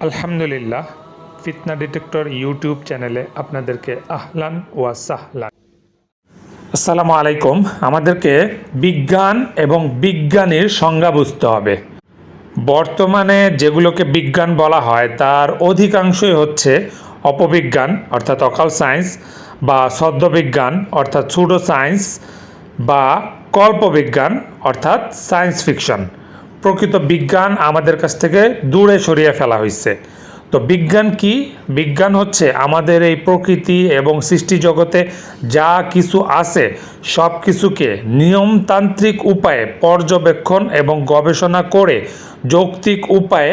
আলহামদুলিল্লাহ, ফিতনা detector YouTube চ্যানেলে আপনাদেরকে আহলান ওয়া সাহলান। আসসালামু আলাইকুম। আমাদেরকে বিজ্ঞান এবং বিজ্ঞানীর সংজ্ঞা বুঝতে হবে। বর্তমানে যেগুলোকে বিজ্ঞান বলা হয়, তার অধিকাংশই হচ্ছে অপবিজ্ঞান, অর্থাৎ অকাল সায়েন্স, বা সদ্যবিজ্ঞান, অর্থাৎ সুডো সায়েন্স বা কল্পবিজ্ঞান, অর্থাৎ সায়েন্স ফিকশন প্রকৃত বিজ্ঞান আমাদের কাছ থেকে দূরে সরিয়ে ফেলা হয়েছে তো বিজ্ঞান কি? বিজ্ঞান হচ্ছে আমাদের এই প্রকৃতি এবং সৃষ্টি জগতে যা কিছু আছে সব কিছুকে নিয়মতান্ত্রিক উপায়ে পর্যবেক্ষণ এবং গবেষণা করে যৌক্তিক উপায়ে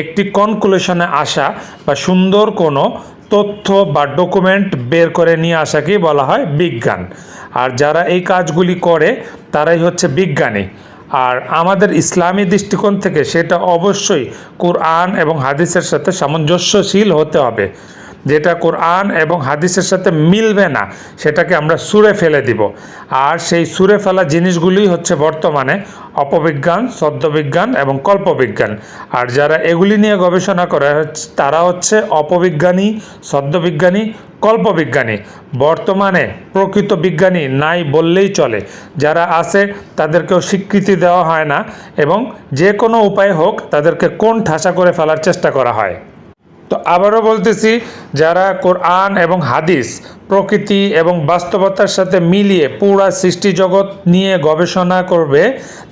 একটি কনক্লুশনে আসা বা সুন্দর কোনো তথ্য বা ডকুমেন্ট বের করে নিয়ে আসাকেই বলা হয় বিজ্ঞান। আর যারা এই কাজগুলি করে, তারাই হচ্ছে বিজ্ঞানী। আর আমাদের ইসলামী দৃষ্টিকোণ থেকে সেটা অবশ্যই কোরআন এবং হাদিসের সাথে সামঞ্জস্যশীল হতে হবে। যেটা কোরআন এবং হাদিসের সাথে মিলবে না, সেটাকে আমরা সুরে ফেলে দিব। আর সেই সুরে ফেলা জিনিসগুলি হচ্ছে বর্তমানে অপবিজ্ঞান, সদ্যবিজ্ঞান এবং কল্পবিজ্ঞান। আর যারা এগুলি নিয়ে গবেষণা করে তারা হচ্ছে অপবিজ্ঞানী, সদ্যবিজ্ঞানী, কল্পবিজ্ঞানী। বর্তমানে প্রকৃত বিজ্ঞানী নাই বললেই চলে। যারা আছে, তাদেরকেও স্বীকৃতি দেওয়া হয় না এবং যে কোনো উপায় হোক, তাদেরকে কোন ঠাসা করে ফেলার চেষ্টা করা হয়। তো আবারও বলতেছি, যারা কোরআন এবং হাদিস, প্রকৃতি এবং বাস্তবতার সাথে মিলিয়ে পুরা সৃষ্টি জগৎ নিয়ে গবেষণা করবে,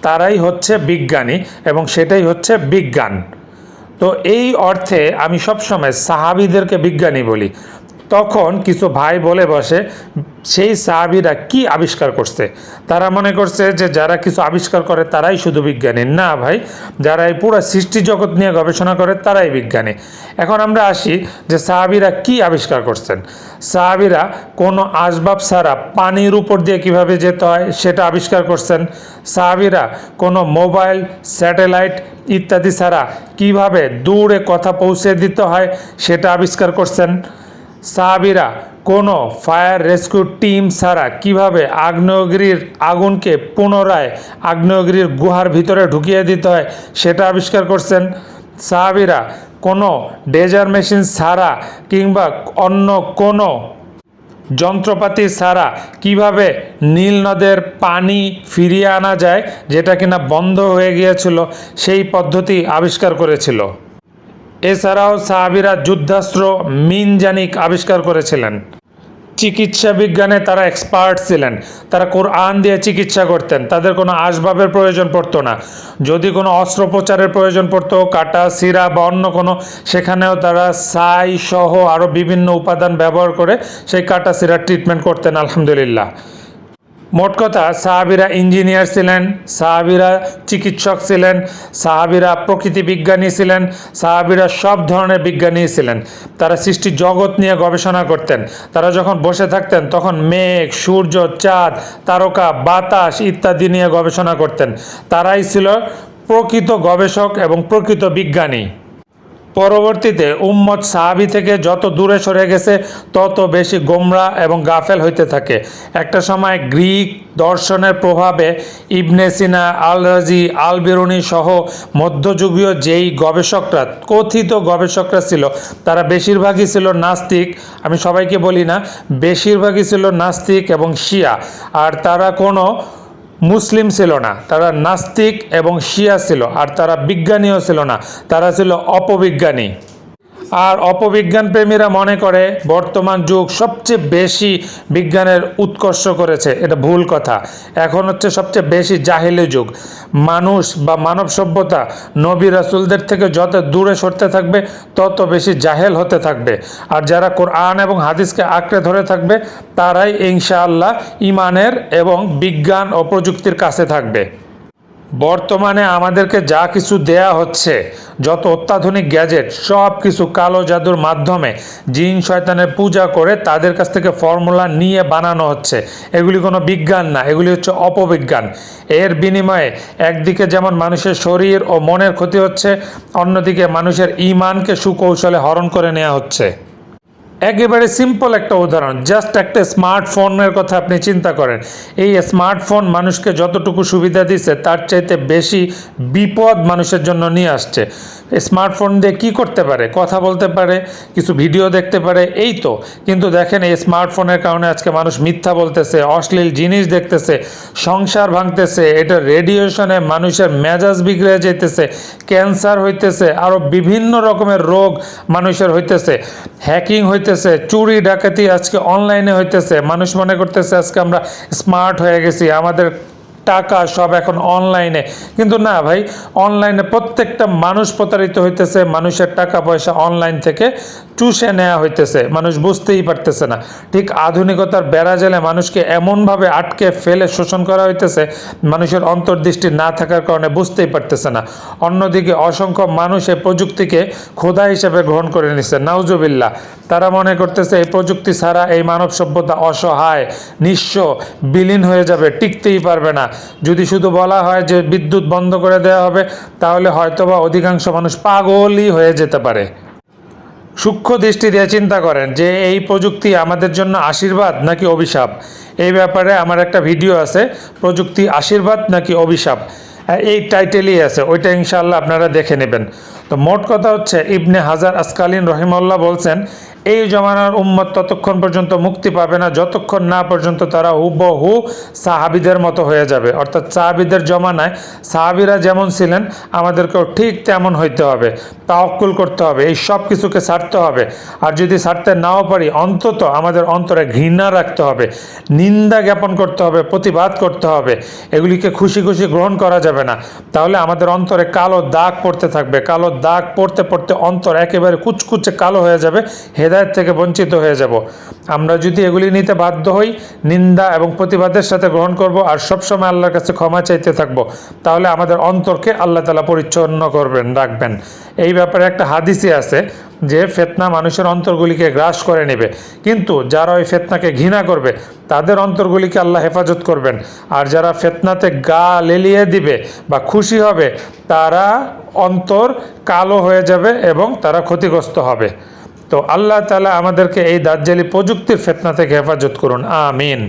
তারাই হচ্ছে বিজ্ঞানী এবং সেটাই হচ্ছে বিজ্ঞান। তো এই অর্থে আমি সবসময় সাহাবিদেরকে বিজ্ঞানী বলি। তখন কিছু ভাই বলে বসে সেই সাহাবিরা কি আবিষ্কার করছে? তারা মনে করছে যে যারা কিছু আবিষ্কার করে তারাই শুধু বিজ্ঞানী। না ভাই, যারা এই পুরো সৃষ্টি জগৎ নিয়ে গবেষণা করে তারাই বিজ্ঞানী। এখন আমরা আসি যে সাহাবিরা কি আবিষ্কার করছেন। সাহাবিরা কোনো আসবাব ছাড়া পানির উপর দিয়ে কীভাবে যেতে হয় সেটা আবিষ্কার করছেন। সাহাবিরা কোনো মোবাইল, স্যাটেলাইট ইত্যাদি ছাড়া কীভাবে দূরে কথা পৌঁছে দিতে হয় সেটা আবিষ্কার করছেন। সাহাবিরা কোনো ফায়ার রেস্কিউ টিম ছাড়া কীভাবে আগ্নেয়গিরির আগুনকে পুনরায় আগ্নেয়গিরির গুহার ভিতরে ঢুকিয়ে দিতে হয় সেটা আবিষ্কার করছেন সাহাবিরা। কোনো ডেজার মেশিন ছাড়া কিংবা অন্য কোনো যন্ত্রপাতি ছাড়া কীভাবে নীল নদের পানি ফিরিয়ে আনা যায়, যেটা কিনা বন্ধ হয়ে গিয়েছিল, সেই পদ্ধতি আবিষ্কার করেছিল। এছাড়াও সাহাবিরা যুদ্ধাস্ত্র মিনজানিক আবিষ্কার করেছিলেন। চিকিৎসা বিজ্ঞানে তারা এক্সপার্ট ছিলেন। তারা কোরআন দিয়ে চিকিৎসা করতেন। তাদের কোনো আসবাবের প্রয়োজন পড়তো না। যদি কোনো অস্ত্রোপচারের প্রয়োজন পড়তো, কাটা সিরা বা অন্য কোনো, সেখানেও তারা সাই সহ আরও বিভিন্ন উপাদান ব্যবহার করে সেই কাটা সিরার ট্রিটমেন্ট করতেন, আলহামদুলিল্লাহ। মোট কথা, সাহাবিরা ইঞ্জিনিয়ার ছিলেন, সাহাবিরা চিকিৎসক ছিলেন, সাহাবিরা প্রকৃতি বিজ্ঞানী ছিলেন, সাহাবিরা সব ধরনের বিজ্ঞানী ছিলেন। তারা সৃষ্টি জগৎ নিয়ে গবেষণা করতেন। তারা যখন বসে থাকতেন, তখন মেঘ, সূর্য, চাঁদ, তারকা, বাতাস ইত্যাদি নিয়ে গবেষণা করতেন। তারাই ছিল প্রকৃত গবেষক এবং প্রকৃত বিজ্ঞানী। পরবর্তীতে উম্মত সাহাবি থেকে যত দূরে সরে গেছে, তত বেশি গোমরা এবং গাফেল হইতে থাকে। একটা সময় গ্রিক দর্শনের প্রভাবে ইবনে সিনা আল রাজি আল বেরুনি সহ মধ্যযুগীয় যেই গবেষকরা, কথিত গবেষকরা ছিল, তারা বেশিরভাগই ছিল নাস্তিক। আমি সবাইকে বলি না, বেশিরভাগই ছিল নাস্তিক এবং শিয়া। আর তারা কোনো মুসলিম ছিল না, তারা নাস্তিক এবং শিয়া ছিল, আর তারা বিজ্ঞানীও ছিল না, তারা ছিল অপবিজ্ঞানী। আর অপবিজ্ঞান প্রেমীরা মনে করে, বর্তমান যুগ সবচেয়ে বেশি বিজ্ঞানের উৎকর্ষ করেছে। এটা ভুল কথা। এখন হচ্ছে সবচেয়ে বেশি জাহিলি যুগ। মানুষ বা মানব সভ্যতা নবী রাসুলদের থেকে যত দূরে সরতে থাকবে, তত বেশি জাহেল হতে থাকবে। আর যারা কোরআন এবং হাদিসকে আঁকড়ে ধরে থাকবে, তারাই ইনশাআল্লাহ ইমানের এবং বিজ্ঞান ও প্রযুক্তির কাছে থাকবে। বর্তমানে আমাদেরকে যা কিছু দেয়া হচ্ছে, যত অত্যাধুনিক গ্যাজেট, সব কিছু কালো জাদুর মাধ্যমে জিন শয়তানের পূজা করে তাদের কাছ থেকে ফর্মুলা নিয়ে বানানো হচ্ছে। এগুলি কোনো বিজ্ঞান না, এগুলি হচ্ছে অপবিজ্ঞান। এর বিনিময়ে একদিকে যেমন মানুষের শরীর ও মনের ক্ষতি হচ্ছে, অন্যদিকে মানুষের ইমানকে সুকৌশলে হরণ করে নেওয়া হচ্ছে। একেবারে সিম্পল একটা উদাহরণ জাস্ট একটা স্মার্টফোনের কথা আপনি চিন্তা করেন। এই স্মার্টফোন মানুষকে যতটুকু সুবিধা দিচ্ছে তার চাইতে বেশি বিপদ মানুষের জন্য নিয়ে আসছে। স্মার্টফোন দিয়ে কি করতে পারে, কথা বলতে পারে, কিছু ভিডিও দেখতে পারে, এই তো। কিন্তু দেখেন এই স্মার্টফোনের কারণে আজকে মানুষ মিথ্যা বলতেছে, অশ্লীল জিনিস দেখতেছে, সংসার ভাঙতেছে, এটা রেডিয়েশনে মানুষের মেজাজ বিগড়ে যেতেছে ক্যান্সার হইতেছে আরও বিভিন্ন রকমের রোগ মানুষের হইতেছে হ্যাকিং হইতেছে, চুরি, ডাকাতি আজকে অনলাইনে হইতেছে। মানুষ মনে করতেছে, আজকে আমরা স্মার্ট হয়ে গেছি, আমাদের টাকা সব এখন অনলাইনে। কিন্তু না ভাই, অনলাইনে প্রত্যেকটা মানুষ প্রতারিত হইতেছে, মানুষের টাকা পয়সা অনলাইন থেকে চুষে নেওয়া হইতেছে, মানুষ বুঝতেই পারতেছে না। ঠিক আধুনিকতার বেড়া জেলে মানুষকে এমনভাবে আটকে ফেলে শোষণ করা হইতেছে, মানুষের অন্তর্দৃষ্টি না থাকার কারণে বুঝতেই পারতেছে না। অন্যদিকে অসংখ্য মানুষ এই প্রযুক্তিকে খোদা হিসেবে গ্রহণ করে নিচ্ছে নাউজুবিল্লা তারা মনে করতেছে এই প্রযুক্তি ছাড়া এই মানব সভ্যতা অসহায়, নিঃস্ব, বিলীন হয়ে যাবে, টিকতেই পারবে না। যদি শুধু বলা হয় যে বিদ্যুৎ বন্ধ করে দেওয়া হবে, তাহলে হয়তোবা অধিকাংশ মানুষ পাগলই হয়ে যেতে পারে। সূক্ষ্ম দৃষ্টি দিয়ে চিন্তা করেন যে এই প্রযুক্তি আমাদের জন্য আশীর্বাদ নাকি অভিশাপ? এই ব্যাপারে আমার একটা ভিডিও আছে, প্রযুক্তি আশীর্বাদ নাকি অভিশাপ? এই টাইটেলই আছে, ওইটা ইনশাল্লাহ আপনারা দেখে নেবেন। তো মোট কথা হচ্ছে, ইবনে হাজার আসকালীন রহিমাল্লাহ বলছেন এই জমানার উম্মত ততক্ষণ পর্যন্ত মুক্তি পাবে না, যতক্ষণ না পর্যন্ত তারা হুবহু সাহাবিদের মতো হয়ে যাবে। অর্থাৎ সাহাবিদের জমানায় সাহাবিরা যেমন ছিলেন, আমাদেরকেও ঠিক তেমন হইতে হবে তাওকুল করতে হবে, এই সব কিছুকে ছাড়তে হবে। আর যদি ছাড়তে নাও পারি, অন্তত আমাদের অন্তরে ঘৃণা রাখতে হবে, নিন্দা জ্ঞাপন করতে হবে, প্রতিবাদ করতে হবে, এগুলিকে খুশি খুশি গ্রহণ করা যাবে না। তাহলে আমাদের অন্তরে কালো দাগ পড়তে থাকবে, কালো দাগ পড়তে পড়তে অন্তর একেবারে কুচকুচে কালো হয়ে যাবে হেদায়ত থেকে বঞ্চিত হয়ে যাব। আমরা যদি এগুলি নিতে বাধ্য হই, নিন্দা এবং প্রতিবাদের সাথে গ্রহণ করব আর সবসময় আল্লাহর কাছে ক্ষমা চাইতে থাকব, তাহলে আমাদের অন্তরকে আল্লাহ তালা পরিচ্ছন্ন করবেন, রাখবেন। এই ব্যাপারে একটা হাদিসই আছে যে ফেতনা মানুষের অন্তরগুলিকে গ্রাস করে নেবে। কিন্তু যারা ওই ফেতনাকে ঘৃণা করবে, তাদের অন্তরগুলিকে আল্লাহ হেফাজত করবেন। আর যারা ফেতনাতে গা লেলিয়ে দিবে বা খুশি হবে, তারা অন্তর কালো হয়ে যাবে এবং তারা ক্ষতিগ্রস্ত হবে। তো আল্লাহ তালা আমাদেরকে এই দাজ্জালি প্রযুক্তির ফেতনা থেকে হেফাজত করুন আমিন।